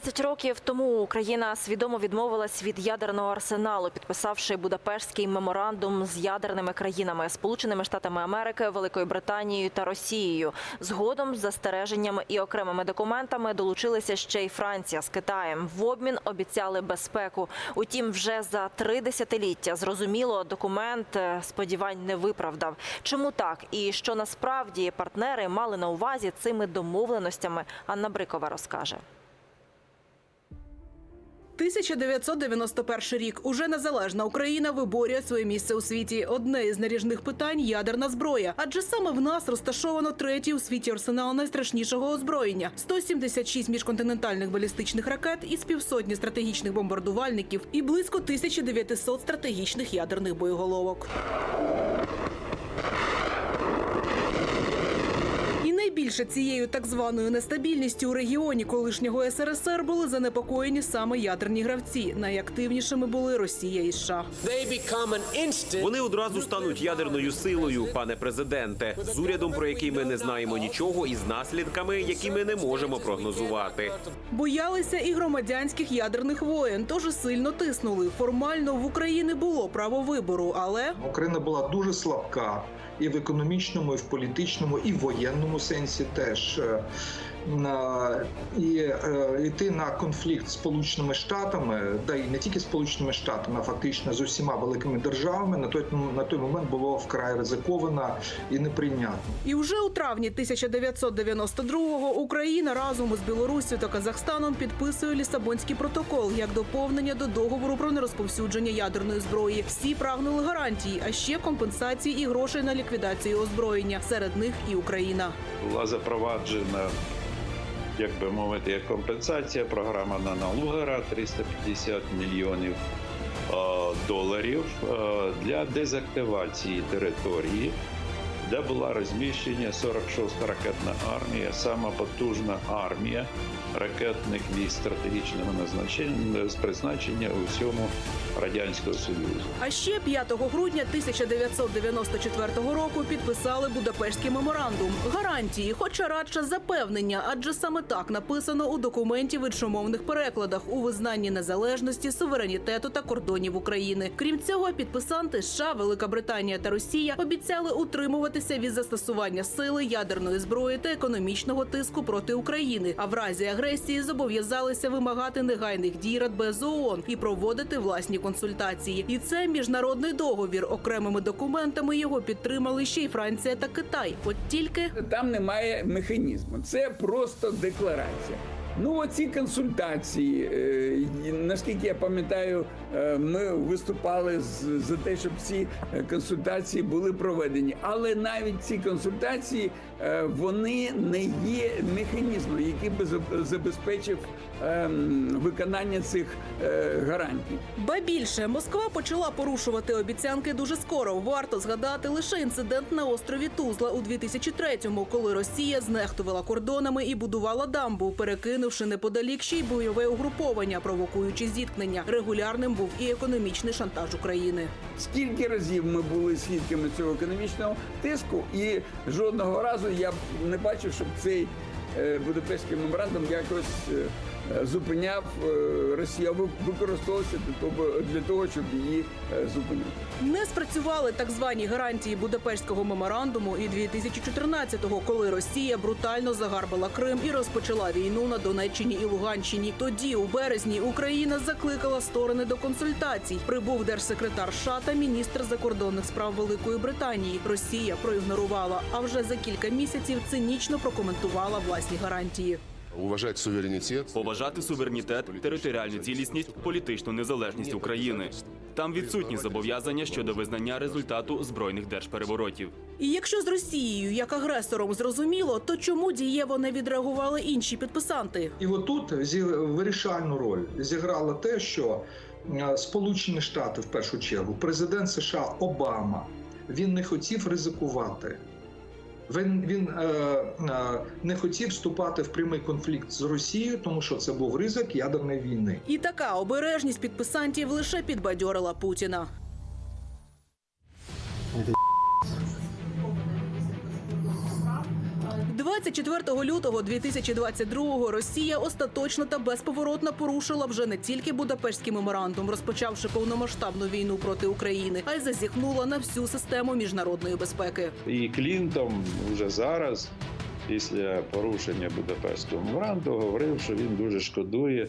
30 років тому Україна свідомо відмовилась від ядерного арсеналу, підписавши Будапештський меморандум з ядерними країнами Сполученими Штатами Америки, Великою Британією та Росією. Згодом з застереженнями і окремими документами долучилися ще й Франція з Китаєм. В обмін обіцяли безпеку. Утім, вже за три десятиліття зрозуміло, документ е, сподівань не виправдав. Чому так і що насправді партнери мали на увазі цими домовленостями? Анна Брикова розкаже. 1991 рік. Уже незалежна Україна виборює своє місце у світі. Одне із наріжних питань ядерна зброя. Адже саме в нас розташовано третій у світі арсенал найстрашнішого озброєння: 176 міжконтинентальних балістичних ракет із півсотні стратегічних бомбардувальників і близько 1900 стратегічних ядерних боєголовок. І найбільше цією так званою нестабільністю у регіоні колишнього СРСР були занепокоєні саме ядерні гравці. Найактивнішими були Росія і США. Вони одразу стануть ядерною силою, пане президенте, з урядом, про який ми не знаємо нічого, і з наслідками, які ми не можемо прогнозувати. Боялися і громадянських ядерних воєн, тож сильно тиснули. Формально в Україні було право вибору, але Україна була дуже слабка і в економічному, і в політичному, і в воєнному сенсі теж. Е, на- І е, йти на конфлікт з Сполученими Штатами, да і не тільки з Сполученими Штатами, а фактично з усіма великими державами на той на той момент було вкрай ризиковано і неприйнятно. і вже у травні 1992-го Україна разом із Білоруссю та Казахстаном підписує Лісабонський протокол як доповнення до договору про нерозповсюдження ядерної зброї. Всі прагнули гарантії, а ще компенсації і грошей на ліквідацію озброєння. Серед них і Україна. була запроваджена, як би мовити, як компенсація, програма на налугера 350 мільйонів е, доларів е, для дезактивації території, де була розміщена 46-та ракетна армія, сама потужна армія ракетних військ стратегічного назначення з призначення у всьому радянського союзу. А ще 5 грудня 1994 року підписали Будапештський меморандум. Гарантії, хоча радше запевнення, адже саме так написано у документі в іншомовних перекладах у визнанні незалежності, суверенітету та кордонів України. Крім цього, підписанти США, Велика Британія та Росія обіцяли утримуватися від застосування сили ядерної зброї та економічного тиску проти України. А в разі агресії зобов'язалися вимагати негайних дій Радбез ООН і проводити власні консультації. І це міжнародний договір. Окремими документами його підтримали ще й Франція та Китай. От тільки Там немає механізму. Це просто декларація. Ну, оці консультації, е, наскільки я пам'ятаю, е, ми виступали за те, щоб ці е, консультації були проведені. Але навіть ці консультації вони не є механізмом, який би забезпечив ем, виконання цих гарантій. ба більше Москва почала порушувати обіцянки дуже скоро. Варто згадати лише інцидент на острові Тузла у 2003-му, коли Росія знехтувала кордонами і будувала дамбу, перекинувши неподалік ще й бойове угруповання, провокуючи зіткнення. Регулярним був і економічний шантаж України. Скільки разів ми були свідками цього економічного тиску, і жодного разу я не бачив, щоб цей е, Будапештський меморандум якось е, зупиняв е, Росію, або використовувався для того, для того, щоб її е, зупинити. Не спрацювали так звані гарантії Будапештського меморандуму і 2014-го, коли Росія брутально загарбала Крим і розпочала війну на Донеччині і Луганщині. Тоді, у березні, Україна закликала сторони до консультацій. Прибув держсекретар США та міністр закордонних справ Великої Британії. Росія проігнорувала, а вже за кілька місяців цинічно прокоментувала власні гарантії. Уважать суверенитет. поважати суверенітет, територіальну цілісність, політичну незалежність України. Там відсутні зобов'язання щодо визнання результату збройних держпереворотів. І якщо з Росією як агресором зрозуміло, то чому дієво не відреагували інші підписанти? І отут зі- вирішальну роль зіграло те, що е, Сполучені Штати, в першу чергу, президент США Обама, він не хотів ризикувати. Він, він е, е, не хотів вступати в прямий конфлікт з Росією, тому що це був ризик ядерної війни. І така обережність підписантів лише підбадьорила Путіна. 24 лютого 2022 Росія остаточно та безповоротно порушила вже не тільки Будапештський меморандум, розпочавши повномасштабну війну проти України, а й зазіхнула на всю систему міжнародної безпеки. І Клінтон вже зараз, після порушення Будапештського меморандуму, говорив, що він дуже шкодує,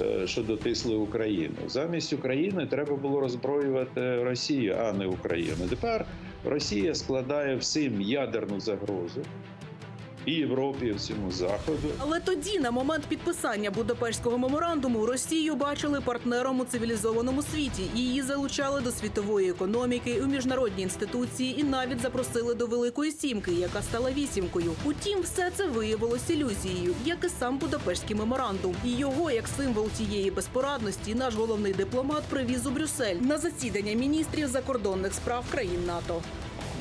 е, що дотисли Україну. Замість України треба було роззброювати Росію, а не Україну. Тепер Росія складає всім ядерну загрозу і Європі, і всьому заходу. Але тоді, на момент підписання Будапештського меморандуму, Росію бачили партнером у цивілізованому світі. Її залучали до світової економіки, у міжнародні інституції і навіть запросили до Великої сімки, яка стала вісімкою. Утім, все це виявилось ілюзією, як і сам Будапештський меморандум. І його, як символ тієї безпорадності, наш головний дипломат привіз у Брюссель на засідання міністрів закордонних справ країн НАТО.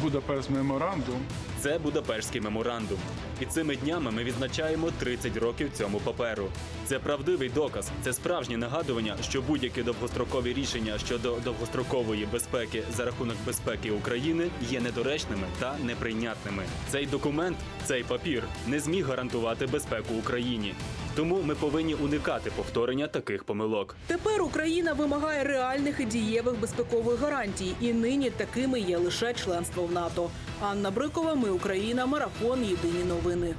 Будапешт меморандум Це Будапештський меморандум. І цими днями ми відзначаємо 30 років цьому паперу. Це правдивий доказ, це справжнє нагадування, що будь-які довгострокові рішення щодо довгострокової безпеки за рахунок безпеки України є недоречними та неприйнятними. Цей документ, цей папір не зміг гарантувати безпеку Україні. Тому ми повинні уникати повторення таких помилок. Тепер Україна вимагає реальних і дієвих безпекових гарантій, і нині такими є лише членство в НАТО. Анна Брикова, ми Україна, марафон. Єдині новини.